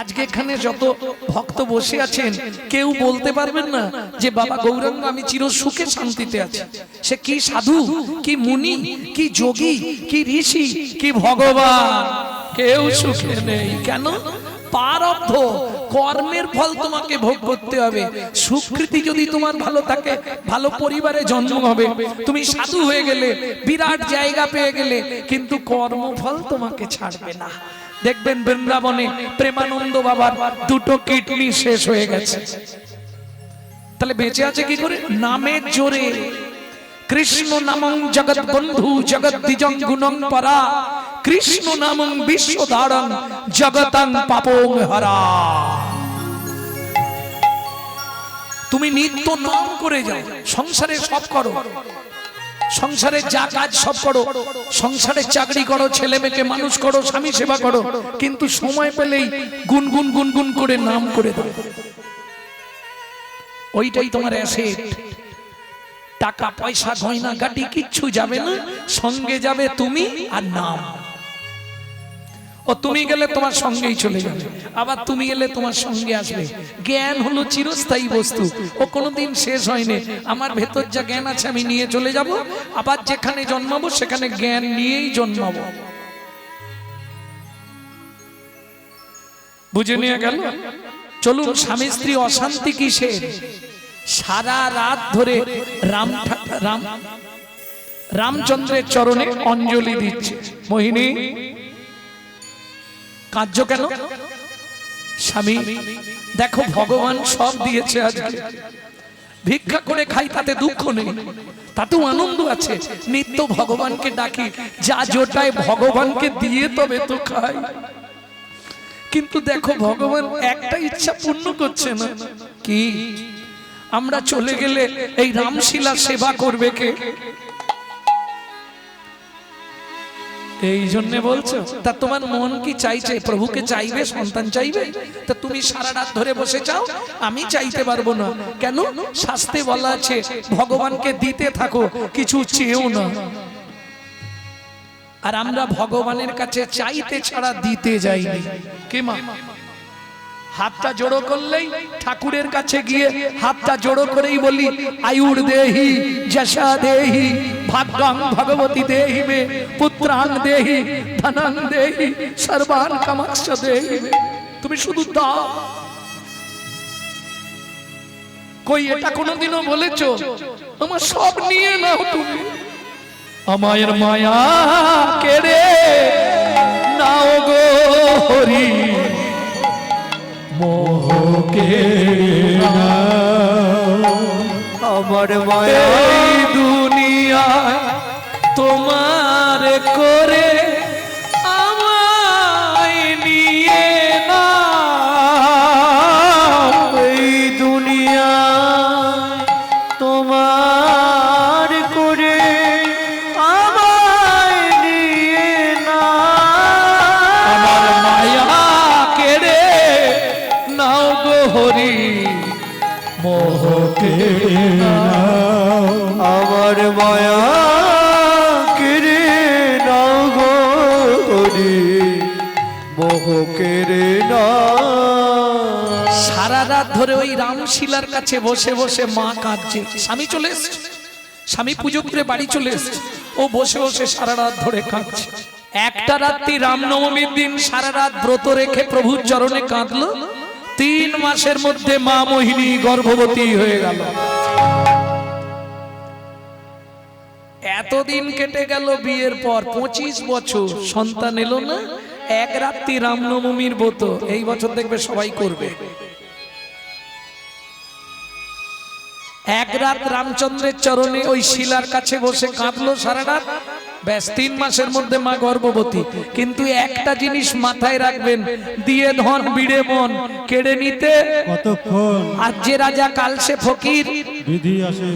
আজকে এখানে যত ভক্ত বসে আছেন, কেউ বলতে পারবেন না যে, বাবা গৌরাঙ্গ, আমি চির সুখে শান্তিতে আছি। সে কি সাধু, কি মুনি, কি যোগী, কি ঋষি, কি ভগবান? কেউ সুখে নেই। কেন? পারব্ধ। কর্মের ফল তোমাকে ভোগ করতে হবে। সুকৃতি যদি তোমার ভালো থাকে, ভালো পরিবারে জন্ম হবে। তুমি সাধু হয়ে গেলে, বিরাট জায়গা পেয়ে গেলে, কিন্তু কর্মফল তোমাকে ছাড়বে না। দেখবেন বৃন্দাবনে প্রেমানন্দ বাবার দুটো কিডনি শেষ হয়ে গেছে। তাহলে বেঁচে আছে কি করে? নামের জোরে। কৃষ্ণ নামং জগৎ বন্ধু, জগৎ দ্বিজং গুণং পরা। কৃষ্ণ নামং বিশ্ব ধারণ, জগতং পাপং হরা। তুমি নিত্য নাম করে যাও, সংসারে সব করো। সংসারে যা কাজ সব করো। সংসারে চাকরি করো, ছেলে মেয়েকে মানুষ করো, স্বামী সেবা করো। কিন্তু সময় পেলেই গুনগুন গুনগুন করে নাম করে দাও ওইটাই তোমার অ্যাসেট টাকা পয়সা গয়না গাটি কিচ্ছু যাবে না। সঙ্গে যাবে তুমি আর নাম। ও তুমি গেলে তোমার সঙ্গেই চলে যাবে। আবার তুমি গেলে তোমার সঙ্গে আসবে। জ্ঞান হলো চিরস্থায়ী বস্তু। ও কোনোদিন শেষ হয়নি। আমার ভেতর যা জ্ঞান আছে আমি নিয়ে চলে যাব। আবার যেখানে জন্মাবো, সেখানে জ্ঞান নিয়েই জন্মাবো। বুঝে নিয়ে গেল? চলুন, স্বামী স্ত্রী অশান্তি কিসের? সারা রাত ধরে রাম রাম, রামচন্দ্রের চরণে অঞ্জলি দিচ্ছে। মোহিনী কার্য কেন? স্বামী, দেখো ভগবান সব দিয়েছে আজকে ভিক্ষা করে খাই, তাতে দুঃখ নেই। তাতেও আনন্দ আছে। নিত্য ভগবানকে ডাকি, যা জোটায় ভগবানকে দিয়ে তবে তো খাই। কিন্তু দেখো ভগবান একটা ইচ্ছা পূর্ণ করছে না। কি? আমরা চলে গেলে এই রামশিলা সেবা করবে কে? এই জন্য বলছো? তা তোমার মন কি চাইছে? প্রভুকে চাইবে? সন্তান চাইবে? তা তুমি সারা রাত ধরে বসে চাও? আমি চাইতে পারব না। কেন? শাস্তে বলা আছে, ভগবানকে দিতে থাকো, কিছু চেয়েও না। আর আমরা ভগবানের কাছে চাইতে ছাড়া দিতে যাইনি। কে মা? হাতটা জোড়ো করলেই ঠাকুরের কাছে গিয়ে হাতটা জোড়ো করেই বলি, আয়ুর দেহি, যশা দেহি, ভাগ্যাং ভগবতী দেহি মে, পুত্রাং দেহি, ধনাং দেহি, সর্বান কামাক্ষ দেহি মে। তুমি শুধু দাও। কই, এটা কোনোদিনও বলেছ? আমার সব নিয়ে নাও তুমি। আমায়ের মায়া কেড়ে নাও গো হরি। মোহকে আমার মায়া দুনিয়া তোমার করে সারা রাত ধরে ওই রামশিলার কাছে বসে বসে মা কাঁদছে। স্বামী চলে এসছে। স্বামী পুজো করে বাড়ি চলে এসছে। ও বসে বসে সারা রাত ধরে কাঁদছে। একটা রাত্রি রামনবমীর দিন সারা রাত ব্রত রেখে প্রভুর চরণে কাঁদলো। তিন মাসের মধ্যে মা মোহিনী গর্ভবতী হয়ে গেল। এতদিন কেটে গেল বিয়ের পর পঁচিশ বছর। সন্তান এলো না? এক রাত্রি রামনবমীর ব্রত এই বছর দেখবে সবাই করবে। এক রাত রামচন্দ্রের চরণে ওই শিলার কাছে বসে কাঁদলো সারা রাত। ব্যাস তিন মাসের মধ্যে মা গর্ভবতী। কিন্তু একটা জিনিস মাথায় রাখবেন দিয়ে ধন বিড়ে মন কেড়ে নিতে। কতক্ষণ? আজ যে রাজা কাল সে ফকির বিধি আসে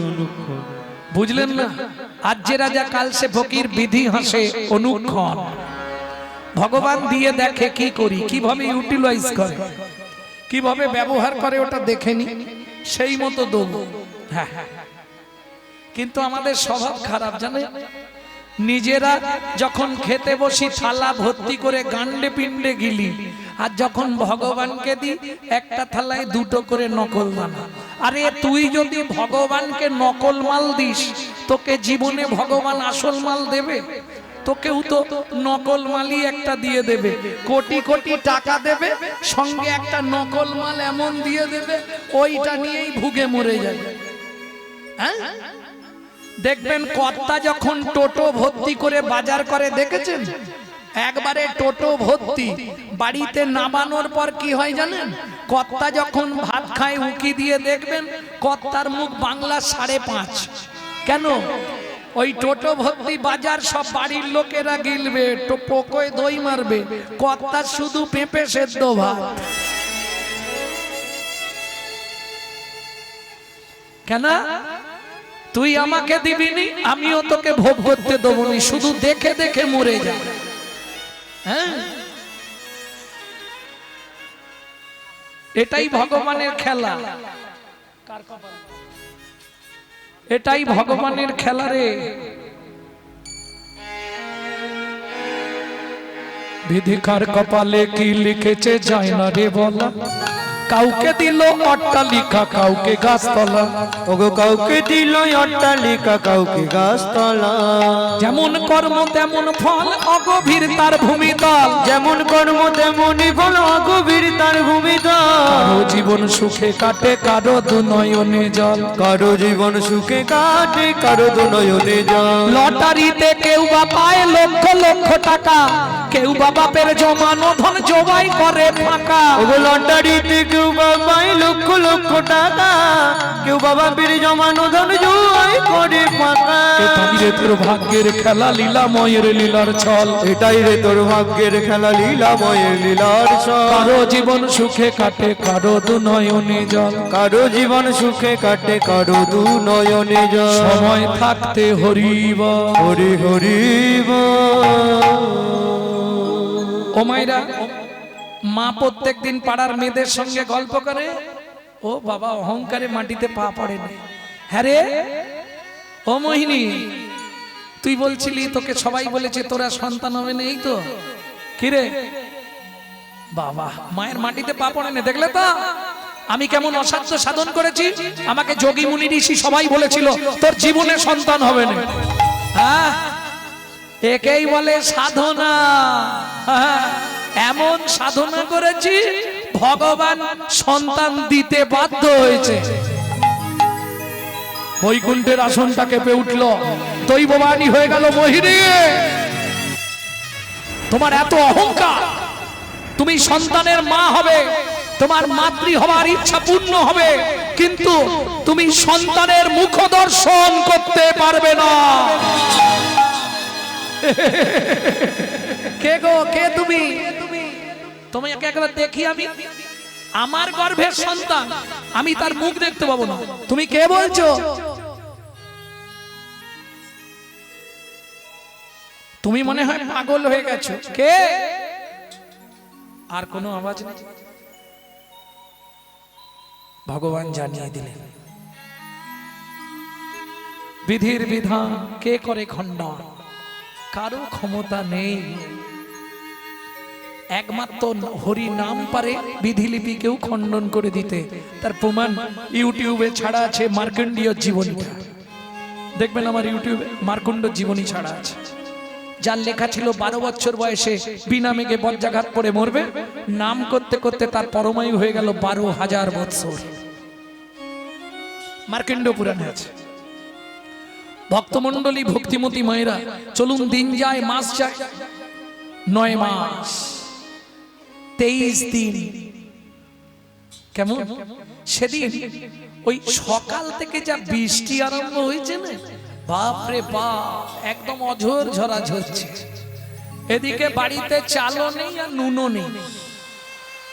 বুঝলেন না? আজ যে রাজা কাল সে ফকির বিধি হাসে অনুক্ষণ। ভগবান দিয়ে দেখে কি করি, কীভাবে ইউটিলাইজ করে, কীভাবে ব্যবহার করে ওটা দেখে নি? সেই মতো দেবো হ্যাঁ কিন্তু আমাদের স্বভাব খারাপ, জানে? নিজেরা যখন খেতে বসি, থালা ভর্তি করে গান্ডে পিণ্ডে গিলি, আর যখন ভগবানকে দি একটা থালায় দুটো করে নকল দানা। আরে, তুই যদি ভগবানকে নকল মাল দিস, তোকে জীবনে ভগবান আসল মাল দেবে? তোকেও তো নকল মালই একটা দিয়ে দেবে। কোটি কোটি টাকা দেবে, সঙ্গে একটা নকল মাল এমন দিয়ে দেবে, ওইটা নিয়েই ভুগে মরে যাবে। হ্যাঁ? দেখবেন কর্তা যখন টোটো ভর্তি করে বাজার করে, দেখেছেন? একবারে টোটো ভর্তি, বাড়িতে নামানোর পর কি হয় জানেন? কর্তা যখন ভাত খায়, উকি দিয়ে দেখবেন, কর্তার মুখ বাংলা সাড়ে পাঁচ। কেন? ওই টোটো ভর্তি বাজার সব বাড়ির লোকেরা গিলবে পোকোয় দই মারবে কর্তার শুধু পেঁপে সেদ্ধ ভাত। কেন? তুই আমাকে দিবিনি, আমিও তোকে ভোগ করতে দেবো নি শুধু দেখে দেখে মরে যা। হ্যাঁ? এটাই ভগবানের খেলা। এটাই ভগবানের খেলা রে। বিধিকার কপালে কি লিখেছে যায় না রে বলা। কাউকে দিল অট্টালিকা কাউকে গাছতলা। ওগো কাউকে দিল অট্টালিকা কাউকে গাছতলা। যেমন কর্ম তেমন ফল অগভীর তার ভূমিতল যেমন কর্ম তেমনই ফল অগভীর তার ভূমিকা কারও জীবন সুখে কাটে কারও দু নয়নে জল। কারও জীবন সুখে কাটে কারও দু দুনয়নে জল। লটারিতে কেউ বা পায় লক্ষ লক্ষ টাকা। কেউ বাবা বাপের জমানো ধন জবাই করে ফাঁকা। ওগো লটারিতে কেউ বাবাই লক্ষ লক্ষ টাকা। কেউ বাবা পেরে জমানো ধন জুয়াই করে ফাঁকা। এটাই রে তোর ভাগ্যের খেলা লীলাময়ের লীলার ছল। এটাই রে তোর ভাগ্যের খেলা লীলাময়ের লীলার সব কারও জীবন সুখে কাটে কারও দু নয়নে জল। কারও জীবন সুখে কাটে কারও দু নয়নে জল। সময় থাকতে হরিব। হরি হরি ও মাইরা মা প্রত্যেক দিন পাড়ার মেয়েদের সঙ্গে গল্প করে। ও বাবা, অহংকারে মাটিতে পা পড়ে না হ্যাঁ রে? ও মোহিনী, তুই বলছিলি তোকে সবাই বলেছে তোরা সন্তান হবে না, এই তো। কিরে বাবা, মায়ের মাটিতে পা পড়ে না দেখলে তো? আমি কেমন অসাধ্য সাধন করেছি? আমাকে যোগী মুনি ঋষি সবাই বলেছিল, তোর জীবনে সন্তান হবে না। হ্যাঁ? একেই বলে সাধনা। এমন সাধনা করেছি, ভগবান সন্তান দিতে বাধ্য হয়েছে। বৈকুণ্ঠের আসনটা কেঁপে উঠল। দৈববাণী হয়ে গেল, মহিরে, তোমার এত অহংকার। তুমি সন্তানের মা হবে, তোমার মাতৃ হবার ইচ্ছা পূর্ণ হবে, কিন্তু তুমি সন্তানের মুখ দর্শন করতে পারবে না। কে গো, কে তুমি? তোমাকে একবার দেখি আমি। আমার গর্ভের সন্তান, আমি তার মুখ দেখতে পাবো না। তুমি কে বলছো? তুমি মনে হয় পাগল হয়ে গেছো। কে? আর কোনো আওয়াজ নেই। ভগবান জানিয়ে দিলেন। বিধির বিধান কে করে খণ্ডন? কারও ক্ষমতা নেই। একমাত্র হরি নাম পারে বিধিলিপি কেউ খণ্ডন করে দিতে। তার প্রমাণ ইউটিউবে ছাড়া আছে মার্কণ্ডীয় জীবনীটা। দেখবেন আমার ইউটিউবে মার্কণ্ড জীবনী ছাড়া আছে। যার লেখা ছিল বারো বছর বয়সে বিনা মেঘে বজ্রাঘাত পড়ে মরবে, নাম করতে করতে তার পরমায়ু হয়ে গেল বারো হাজার বৎসর। মার্কণ্ড পুরাণে আছে। ভক্তমণ্ডলী, ভক্তিমতী মায়েরা, চলুন দিন যায়, মাস যায়। নয় মাস, তেইশ দিন। কেমন? সেদিন ওই সকাল থেকে যা বৃষ্টি আরম্ভ হয়েছে না, বাপরে বাপ, একদম অঝোর ঝরা ঝরছে। এদিকে বাড়িতে চালও নেই আর নুনও নেই।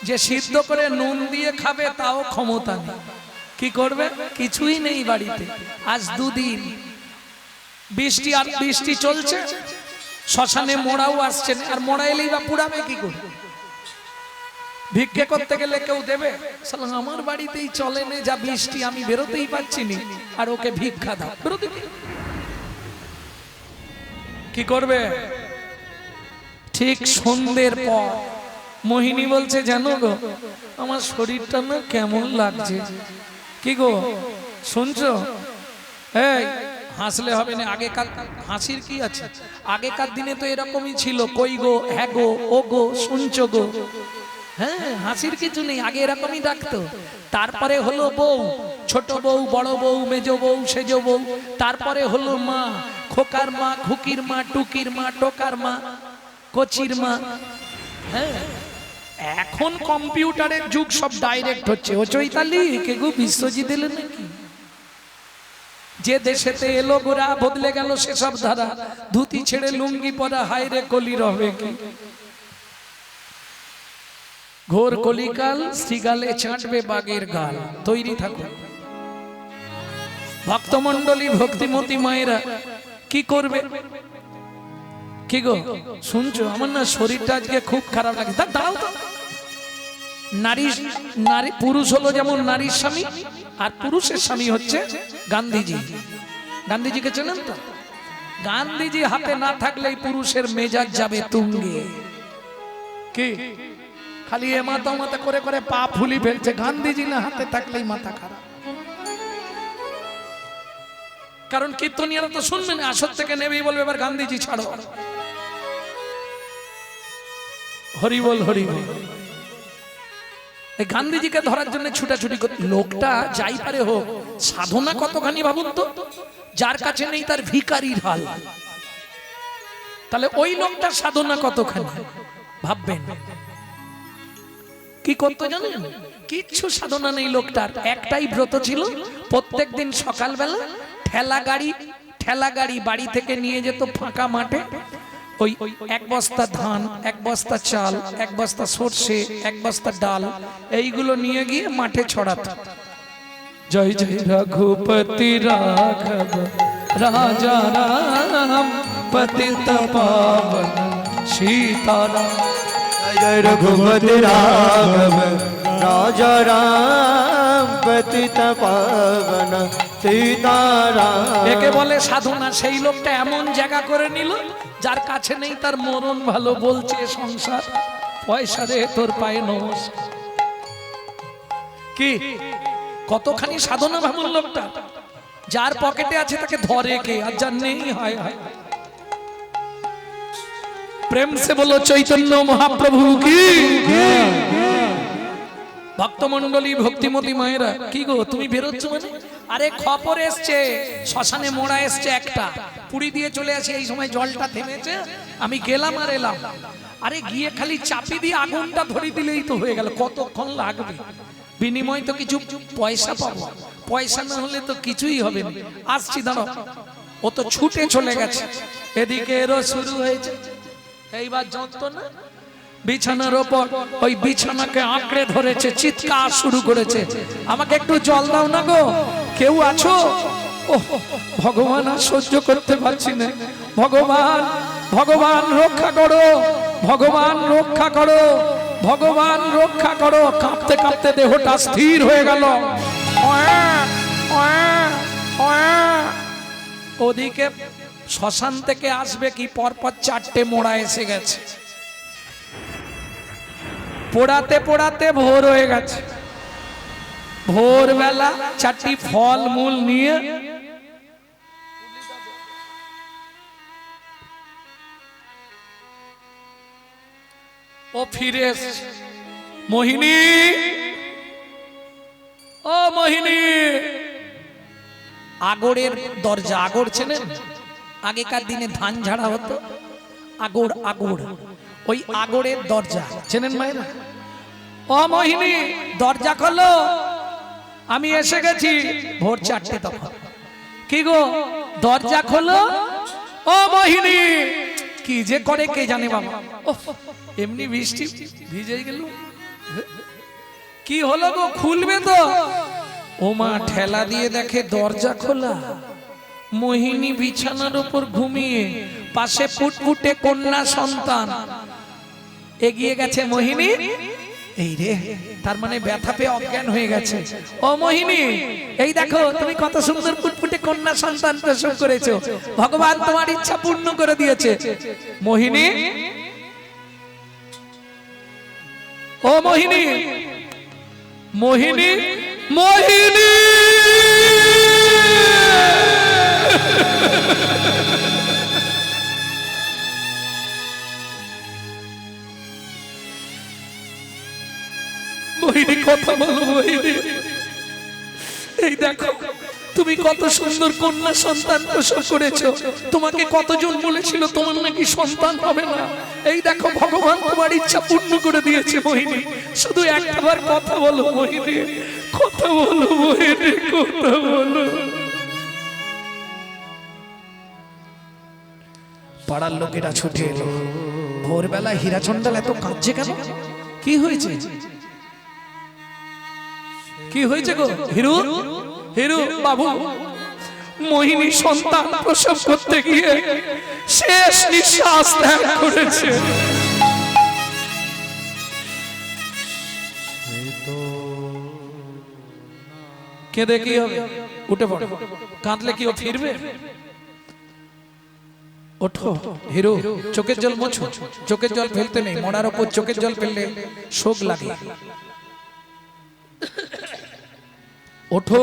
যে সিদ্ধ করে নুন দিয়ে খাবে, তাও ক্ষমতা নেই। কি করবে? কিছুই নেই বাড়িতে। আজ দুদিন বৃষ্টি আর বৃষ্টি চলছে। শ্মশানে মোড়াও আসছে না, আর মোড়া এলেই বা পুড়াবে কি করে? ভিক্ষে করতে গেলে কেউ দেবে? আমার বাড়িতেই চলে নে যা বৃষ্টি আমি বেরোতেই পাচ্ছি নি। আর ওকে ভিক্ষা দাও। বেরোতে কি? কি করবে? ঠিক সন্ধ্যের পর মোহিনী বলছে জানো গো আমার শরীরটা না কেমন লাগছে। কি গো? শুনছো? এই হাসলে হবে না, আগেকার হাসির কি আছে? আগেকার দিনে তো এরকমই ছিল, কই গো হ্যাঁ গো, ও গো, শুনছো গো? হ্যাঁ হাসির কিছু নেই, আগে এরকমই ডাকতো। তারপরে হলো বউ, ছোট বউ, বড় বউ, মেজ বউ, সেজ বউ, তারপরে হলো মা, খোকার মা, খুকির মা, টুকির মা, টোকার মা, কচির মা হ্যাঁ। এখন কম্পিউটারের যুগ, সব ডাইরেক্ট হচ্ছে। ও চৈতালি, কে গো, বিশ্বজিৎ এলেন নাকি? যে দেশেতে এলো গোরা, বদলে গেল সেসব ধারা। ধুতি ছেড়ে লুঙ্গি পরা হায়রে কলি রবে ঘোর কলিকাল, শ্রীগালে চাটবে বাগের গাল। তৈরি থাকুন ভক্তমন্ডলী ভক্তিমতী মায়েরা, কি করবে? কি গো? শুনছো? আমার না শরীরটা আজকে খুব খারাপ লাগে তা দাঁড়াও তো। নারী নারী, পুরুষ হলো যেমন নারীর স্বামী আর পুরুষের স্বামী হচ্ছে গান্ধীজি। গান্ধীজিকে চেনেন তো? গান্ধীজি হাতে না থাকলেই পুরুষের মেজাজ যাবে তুঙ্গে। কি? খালি এ মাথা মাথা করে করে পা ফুলি ফেলছে, গান্ধীজি না হাতে থাকলেই মাথা খারাপ। কারণ কীর্তনিয়ারা তো শুনবে না আসর থেকে নেবেই বলবে, এবার গান্ধীজি ছাড়ো। হরি বল হরি বল। গান্ধীজিকে ধরার জন্য ছুটাছুটি লোকটা যাই পারে হোক, সাধনা কতখানি ভাবুন তো? যার কাছে নেই তার ভিকারির হাল। তাহলে ওই লোকটার সাধনা কতখানি? ভাববেন। কি করতো জানেন? কিচ্ছু সাধনা নেই লোকটার। একটাই ব্রত ছিল, প্রত্যেক দিন সকালবেলা ঠেলা গাড়ি ঠেলা গাড়ি বাড়ি থেকে নিয়ে যেত ফাঁকা মাঠে। ওই এক বস্তা ধান, এক বস্তা চাল, এক বস্তা সর্ষে, এক বস্তা ডাল, এইগুলো নিয়ে গিয়ে মাঠে ছড়াতো। জয় জয় রঘুপতি রাঘব, রাজা রাম পতিত পাবন সীতারাম। জয় রঘুপতি রাঘব, রাজা রাম পতিত পাবন একে বলে সাধনা সেই লোকটা এমন জায়গা করে নিল যার কাছে নেই তার মরণ ভালো বলছে সংসার। পয়সা রে তোর পায়ে নমস্কার কি? কতখানি সাধনা ভাবুন লোকটা? যার পকেটে আছে তাকে ধরে কে? আর যার নেই হয় হয়। প্রেম সে বলো চৈতন্য মহাপ্রভু কি? ভক্তমন্ডলী ভক্তিমতী মায়েরা কি গো তুমি বেরোচ্ছ মানে? আরে খবর এসছে, শ্মশানে মোড়া এসছে একটা। পুরি দিয়ে চলে আসে, এই সময় জলটা থেমেছে, আমি গেলাম আর এলাম। আরে গিয়ে খালি চাপি দিয়ে আগুনটা ধরে দিলেই তো হয়ে গেল, কতক্ষণ লাগবে? বিনিময় তো কিছু পয়সা পাবো। পয়সা না হলে তো কিছুই হবে না। আসছি দাঁড়ো ও তো ছুটে চলে গেছে। এদিকে এরও শুরু হয়েছে। এইবার যত না বিছানার ওপর ওই বিছানাকে আঁকড়ে ধরেছে, চিৎকার শুরু করেছে। আমাকে একটু জল দাও না গো। কেউ আছো? ভগবান আর সহ্য করতে পারছি না। ভগবান ভগবান রক্ষা করো। ভগবান রক্ষা করো। ভগবান রক্ষা করো। কাঁপতে কাঁপতে দেহটা স্থির হয়ে গেল। ওদিকে শ্মশান থেকে আসবে কি? পরপর চারটে মোড়া এসে গেছে। পোড়াতে পোড়াতে ভোর হয়ে গেছে। ভোরবেলা চারটি ফল মূল নিয়ে ও ফিরে এসছে। মোহিনী, ও মোহিনী, আগরের দরজা, আগর চেনেন? আগেকার দিনে ধান ঝাড়া হতো। আগর আগর, ওই আগরের দরজা। চেনেন মায়েরা? ও মোহিনী, দরজা খোলো। আমি এসে গেছি ভোর চারটে তখন। কি গো দরজা খোলো? ও মোহিনী কি যে করে কে জানে বাবা। এমনি বৃষ্টি ভিজে গেল। কি হলো গো খুলবে তো? ওমা ঠেলা দিয়ে দেখে দরজা খোলা। মোহিনী বিছানার উপর ঘুমিয়ে পাশে ফুটফুটে কন্যা সন্তান। এগিয়ে গেছে মোহিনী। এই রে তার মানে ব্যথা পেয়ে অজ্ঞান হয়ে গেছে। ও মোহিনী এই দেখো তুমি কত সুন্দর ফুটফুটে কন্যা সন্তান প্রসব করেছ। ভগবান তোমার ইচ্ছা পূর্ণ করে দিয়েছে। মোহিনী? ও মোহিনী? মোহিনী? মোহিনী? মোহিনী কথা বলো মোহিনী এই দেখো, তুমি কত সুন্দর কন্যা সন্তান প্রসব করেছ। তোমাকে কতজন বলেছিল তোমার নাকি সন্তান হবে না? এই দেখো, ভগবান তোমার ইচ্ছা পূর্ণ করে দিয়েছে, মোহিনী। শুধু একবার কথা বলো, মোহিনী। কথা বলো, মোহিনী, কথা বলো। পাড়ার লোকেরা ছুটে এলো। ভোরবেলা হীরাচন্ডাল এত কাঁদছে কেন? কি হয়েছে? কি হয়েছে গো? হিরু? হিরু বাবু। মোহিনী সন্তান প্রসব করতে গিয়ে শেষ নিঃশ্বাস ত্যাগ করেছে। কেঁদে কি হবে? উঠে পড়ো। কাঁদলে কি ও ফিরবে? ওঠো হিরো চোখের জল মোছো। চোখের জল ফেলতে নেই মনার ওপর চোখের জল ফেললে শোক লাগে। ওঠো।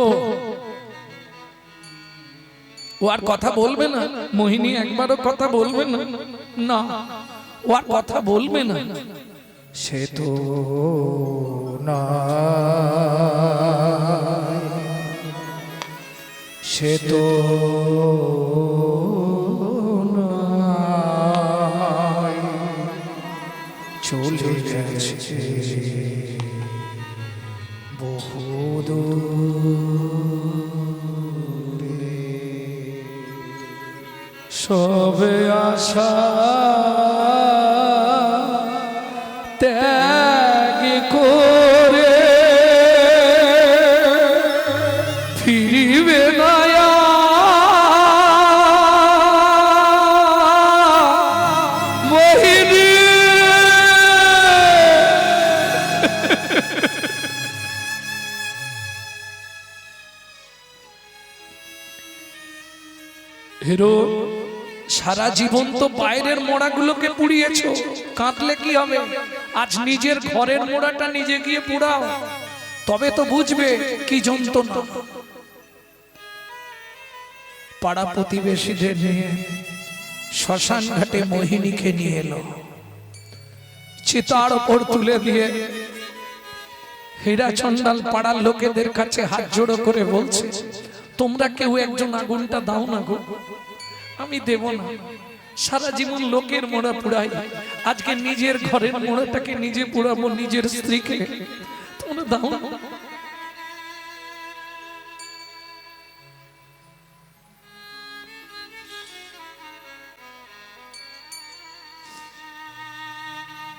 ও আর কথা বলবে না। মোহিনী একবারও কথা বলবে না। না ও আর কথা বলবে না। সে তো না। সে তো আশা জীবন তো বাইরের মোড়াগুলোকে পুড়িয়েছো। কাঁদলে কি হবে? আজ নিজের ঘরের মোড়াটা নিজে গিয়ে পুড়াও। তবে তো বুঝবে কি যন্ত্রণা। পাড়া প্রতিবেশীদের নিয়ে শ্মশান ঘাটে মোহিনীকে নিয়ে এলো। চিতার ওপর তুলে দিয়ে হীরা চন্ডাল পাড়ার লোকেদের কাছে হাত জোড়ো করে বলছে তোমরা কেউ একজন আগুনটা দাও না গো। আমি দেব না। সারা জীবন লোকের মোড়া পুড়াই। আজকে নিজের ঘরের মোড়াটাকে নিজে পুড়াবো, নিজের স্ত্রীকে। তোমরা দাও।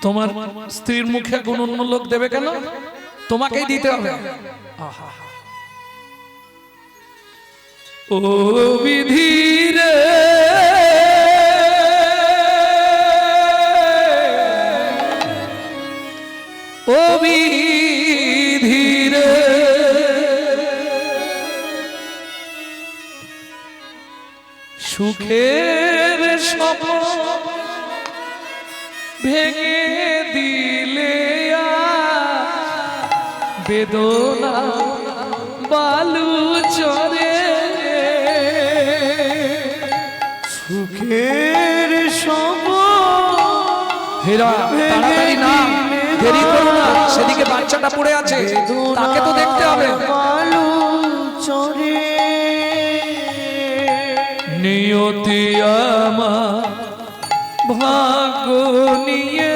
তোমার স্ত্রীর মুখে কোন অন্য লোক দেবে কেন? তোমাকেই দিতে হবে। ও বিধিরে ও বেদনা বালু চরে। সুখের সম হেরা তাড়াতাড়ি না দেরি করো না সেদিকে বাচ্চাটা পড়ে আছে তাকে তো দেখতে হবে। বালু চরে। নিয়তি আমার ভাগ্য নিয়ে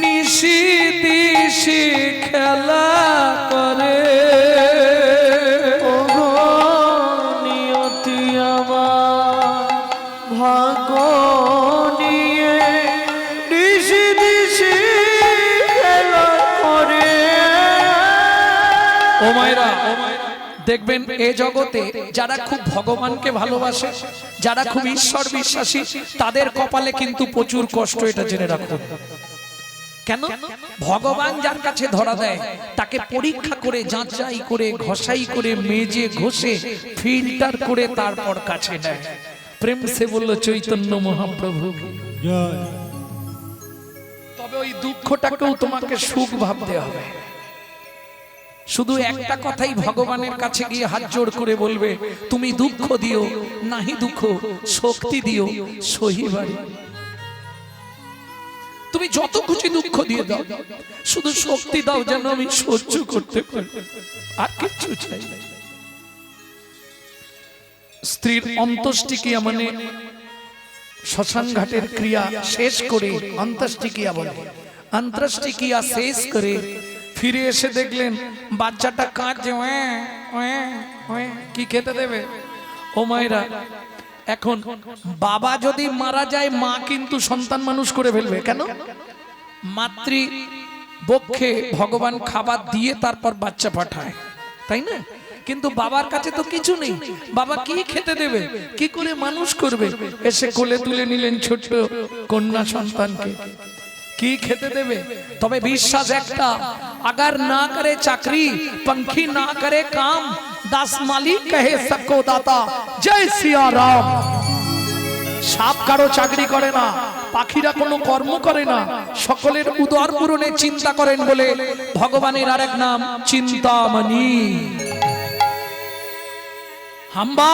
নিশি দিশি খেলা। করে। ও মায়েরা, দেখবেন এ জগতে যারা খুব ভগবানকে ভালোবাসে, যারা খুব ঈশ্বর বিশ্বাসী, তাদের কপালে কিন্তু প্রচুর কষ্ট, এটা জেনে রাখুন। কেন? ভগবান যার কাছে ধরা দেয় তাকে পরীক্ষা করে যাচাই করে ঘষাই করে মেজে ঘষে ফিল্টার করে তারপর কাছে নেয়। প্রেম সে বলল চৈতন্য মহাপ্রভু। তবে ওই দুঃখটাকেও তোমাকে সুখ ভাবতে হবে। শুধু একটা কথাই ভগবানের কাছে গিয়ে হাত জোড় করে বলবে তুমি দুঃখ দিও নাহি দুঃখ শক্তি দিও সহিবারে। তুমি যত খুশি দুঃখ দিয়ে দাও, শুধু শক্তি দাও যেন আমি সহ্য করতে পারি আর কিচ্ছু চাই। স্ত্রীর অন্ত্যেষ্টিক্রিয়া মানে শ্মশান ঘাটের ক্রিয়া শেষ করে অন্ত্যেষ্টিক্রিয়া বলে অন্ত্যেষ্টিক্রিয়া শেষ করে ফিরে এসে দেখলেন বাচ্চাটা কাঁদছে। কি খেতে দেবে ও মায়েরা এখন বাবা যদি মারা যায়, মা কিন্তু সন্তান মানুষ করে ফেলবে। কেন? মাতৃ বক্ষে ভগবান খাবার দিয়ে তারপর বাচ্চা পাঠায়। তাই না? কিন্তু বাবার কাছে তো কিছু নেই। বাবা কি খেতে দেবে? কি করে মানুষ করবে? এসে কোলে তুলে নিলেন ছোট কন্যা সন্তানকে। কি খেতে দেবে তবে বিশ্বাস একটা अगर না করে চাকরি पंखी না করে কাম দাস মালিক কহে सबको দাতা জয় সিয়া রাম সাপ কারো চাকরি করে না পাখিরা কোনো কর্ম করে না সকলের উদর পূরণে চিন্তা করেন বলে ভগবানের আরেক নাম চিন্তামণি হাম্বা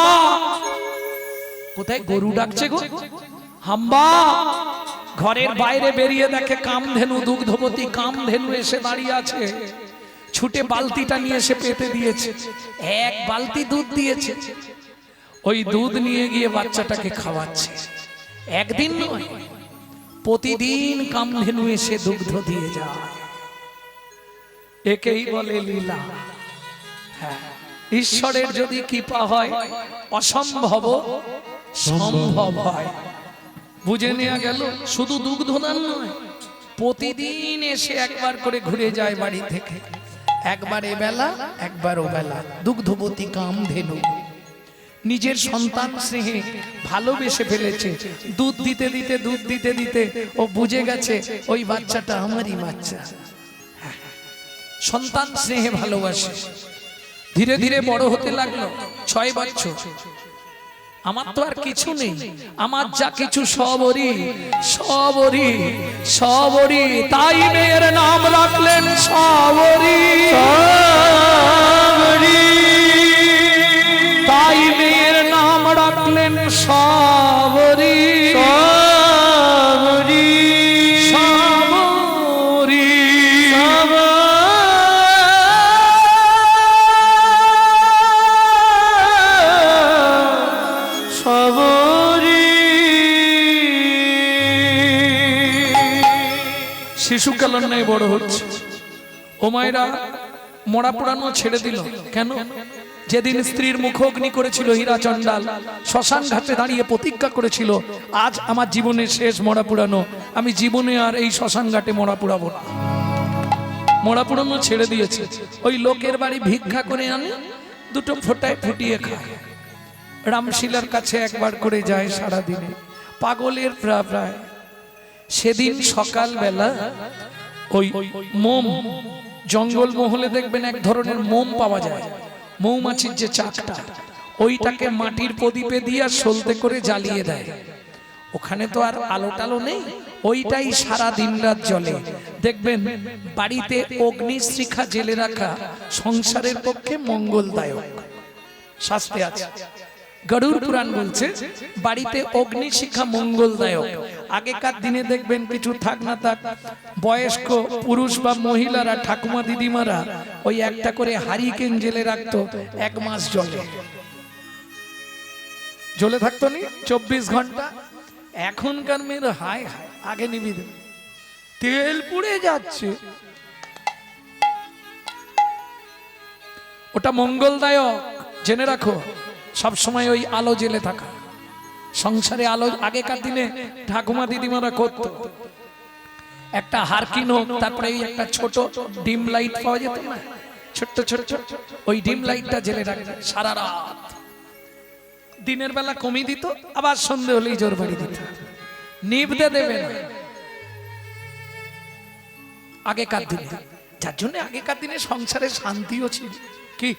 কোথায় গরু ডাকছে গো হাম্বা ঘরের বাইরে বেরিয়ে দেখে কামধেনু দুগ্ধবতী কামধেনু এসে দাঁড়িয়ে আছে। ছুটে বালতিটা নিয়ে এসে পেতে দিয়েছে। এক বালতি দুধ দিয়েছে। ওই দুধ নিয়ে গিয়ে বাচ্চাটাকে খাওয়াচ্ছে। একদিন নয় প্রতিদিন কামধেনু এসে দুগ্ধ দিয়ে যায়। একেই বলে লীলা। হ্যাঁ। ঈশ্বরের যদি কৃপা হয় অসম্ভব সম্ভব হয়। বুঝে নেওয়া গেল, শুধু দুগ্ধ দান নয়, প্রতিদিন এসে একবার করে ঘুরে যায় বাড়ি থেকে। একবার এ বেলা, একবার ও বেলা, দুগ্ধবতী কামধেনু। নিজের সন্তান স্নেহে ভালোবেসে ফেলেছে, দুধ দিতে দিতে, দুধ দিতে দিতে, ও বুঝে গেছে, ওই বাচ্চাটা আমারই বাচ্চা। সন্তান স্নেহে ভালোবাসে। ধীরে ধীরে বড় হতে লাগল, ছয় বছর। আমার তো আর কিছু নেই। আমার যা কিছু সবরি সবরি সবরি তাই মেয়ের নাম রাখলেন সবরী তাই শিশুকাল বড় হচ্ছে। ও মায়েরা, মরা পোড়ানো ছেড়ে দিল। কেন? যেদিন স্ত্রীর মুখ অগ্নি করেছিল হীরা চন্ডাল শ্মশান ঘাটে দাঁড়িয়ে প্রতিজ্ঞা করেছিল, আজ আমার জীবনের শেষ মরা পোড়ানো আমি জীবনে আর এই শ্মশান ঘাটে মরা পোড়াবো না। মরা পোড়ানো ছেড়ে দিয়েছে। ওই লোকের বাড়ি ভিক্ষা করে আনে, দুটো ফোটায় ফুটিয়ে খায়। রামশিলার কাছে একবার করে যায় সারা দিনে পাগলের প্রা- প্রায়। সেদিন সকালবেলা ওই মোম, জঙ্গল মহলে দেখবেন এক ধরনের মোম পাওয়া যায়। মৌমাছির যে চাকটা, ওইটাকে মাটির প্রদীপে দিয়ে আর সলতে করে জ্বালিয়ে দেয়। ওখানে তো আর আলো টালো নেই, ওইটাই সারা দিন রাত জ্বলে। দেখবেন বাড়িতে অগ্নিশিখা জেলে রাখা সংসারের পক্ষে মঙ্গলদায়ক। শাস্ত্রে আছে। গরুর পুরাণ বলছে, বাড়িতে অগ্নিশিখা মঙ্গলদায়ক। আগেকার দিনে দেখবেন কিছু থাক না থাক, বয়স্ক পুরুষ বা মহিলারা ঠাকুমা দিদিমারা ওই একটা করে হারিকেন জেলে রাখতো, এক মাস জলে। জ্বলে থাকতো নি? চব্বিশ ঘণ্টা। এখনকার মেয়ের হায় হায়, আগে নিবি তেল পুড়ে যাচ্ছে। ওটা মঙ্গলদায়ক, জেনে রাখো। সব সময় ওই আলো জেলে থাকা। সংসারে আলো, আগেকার দিনে ঠাকুমা দিদিমারা করত। একটা হারকিন হোক, তারপরে এই একটা ছোট ডিম লাইট পাওয়া যেত না? ছোট্ট ছোট ছোট ওই ডিম লাইটটা জেলে রাখবে সারা রাত। দিনের বেলা কমিয়ে দিত, আবার সন্ধে হলেই জোর বাড়ি দিত। নিবতে দেবে আগেকার দিনে। যার জন্য আগেকার দিনে সংসারে শান্তিও ছিল। কি?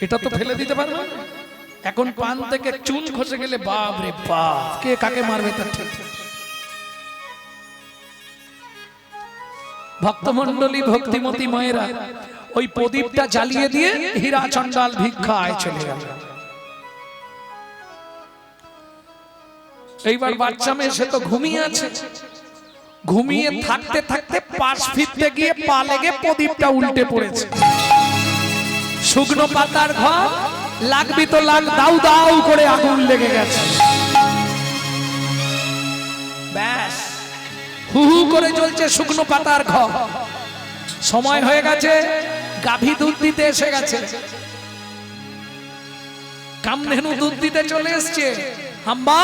এটা তো ফেলে দিতে পারবে? না। এখন পান থেকে চুন খসে গেলে বাপ রে বাপ। কে কাকে মারবে তার ঠিক। নেই। ভক্তমণ্ডলী ভক্তিমতী মায়েরা, ওই প্রদীপটা জ্বালিয়ে দিয়ে হীরা চন্ডাল ভিক্ষায় চলে গেল এইবার বাচ্চা মেয়ে, সে তো ঘুমিয়ে আছে। ঘুমিয়ে থাকতে থাকতে পাশ ফিরতে গিয়ে পা লেগে প্রদীপটা উল্টে পড়েছে। শুকনো পাতার ঘর লাগবি তো লাগ দাউ দাউ করে আগুন লেগে গেছে। হু হু করে জ্বলছে শুকনো পাতার ঘর। সময় হয়ে গেছে, গাভী দুধ দিতে এসে গেছে। কামধেনু দুধ দিতে চলে এসছে। হাম্বা,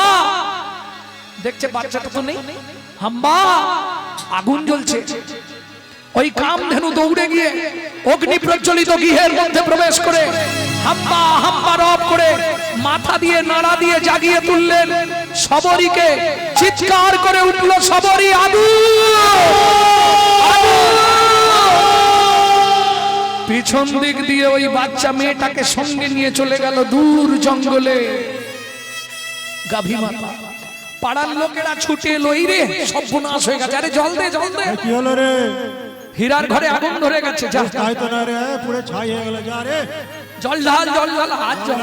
দেখছে বাচ্চাটা তো নেই। হাম্বা, আগুন জ্বলছে। ওই কামধেনু দৌড়ে গিয়ে অগ্নি প্রজ্বলিত গৃহের মধ্যে প্রবেশ করে হাম্বা হাম্বা রব করে মাথা দিয়ে নাড়া দিয়ে জাগিয়ে তুললেন। সবরীকে চিৎকার করে উঠল সবরী আগুন পিছন দিক দিয়ে ওই বাচ্চা মেয়েটাকে সঙ্গে নিয়ে চলে গেল দূর জঙ্গলে। গাভী মাতা, পাড়ার লোকেরা ছুটে লই রে, সর্বনাশ হয়ে গেছে। আরে জল দে জল দে। কি হলো রে? হীরার ঘরে আগুন ধরে গেছে জল ঢাল জল ঢাল, হাত জল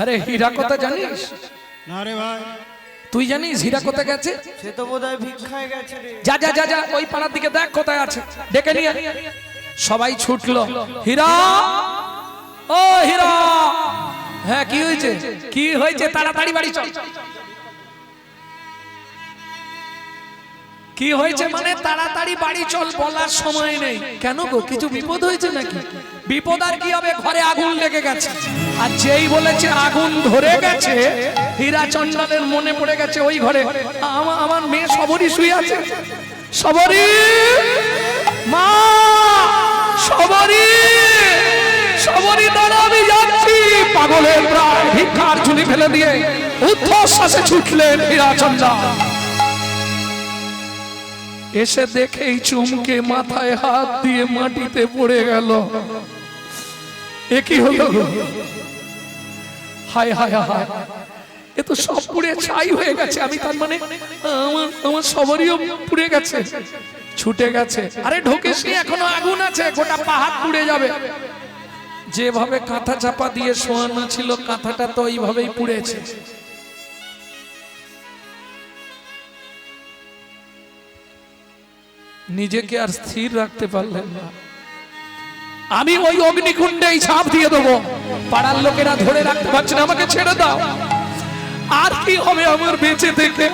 আরে, হীরা কথা জানিস? তুই জানিস হীরা কোথায় গেছে সে তো বোধহয় ভিক্ষায় গেছে? যা যা যা যা, ওই পাড়ার দিকে দেখ কোথায় আছে। ডেকে নিয়ে। সবাই ছুটলো। হীরা? ও হীরা! হ্যাঁ কি হয়েছে? কি হয়েছে? তাড়াতাড়ি বাড়ি চল। কি হয়েছে মানে তাড়াতাড়ি বাড়ি চল বলার সময় নেই। কেন গো? কিছু বিপদ হয়েছে নাকি? বিপদ আর কি হবে? ঘরে আগুন লেগে গেছে। আর যেই বলেছে আগুন ধরে গেছে হীরা চন্দনের মনে পড়ে গেছে ওই ঘরে। আমা- আমার মেয়ে সবরই শুয়ে আছে। সবরই মা! সবরই সবরই দাঁড়া আমি যাচ্ছি। পাগলের প্রায় ভিক্ষার ঝুলি ফেলে দিয়ে উদ্ধশ্বাসে ছুটলেন হীরা চন্দন এসে দেখেই চুমকে মাথায় হাত দিয়ে মাটিতে পড়ে গেল। এ কি হলো? হায় হায় হায় এ তো সব পুড়ে ছাই হয়ে গেছে। আমি তার মানে আমার আমার সবারইও পুড়ে গেছে ছুটে গেছে। আরে ঢোকেস নি, এখনও আগুন আছে গোটা পাহাড় পুড়ে যাবে। যেভাবে কাঁথা চাপা দিয়ে শোয়ানো ছিল কাঁথাটা তো এইভাবেই পুড়েছে। নিজেকে আর স্থির রাখতে পারলেন না। আমি ওই অগ্নিকুণ্ডে ছাপ দিয়ে দেবো। পাড়ার লোকেরা ধরে রাখতে পারছে না, আমাকে ছেড়ে দাও। আর কি হবে আমার বেঁচে থেকে?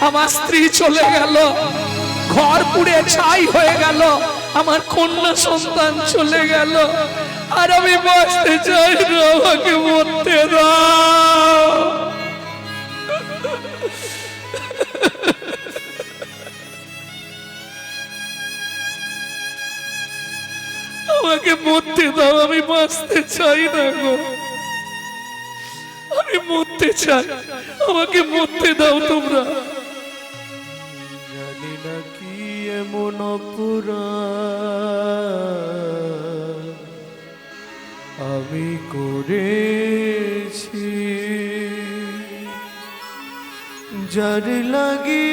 আমার স্ত্রী চলে গেল। ঘর পুড়ে ছাই হয়ে গেল। আমার কন্যা সন্তান চলে গেল। আর আমি বাঁচতে চাই আমাকে মরতে দাও। আমাকে মরতে দাও, আমি বাঁচতে চাই না গো। আমি মরতে চাই, আমাকে মরতে দাও তোমরা। জানি না কি এমন আমি করেছি। যার লাগি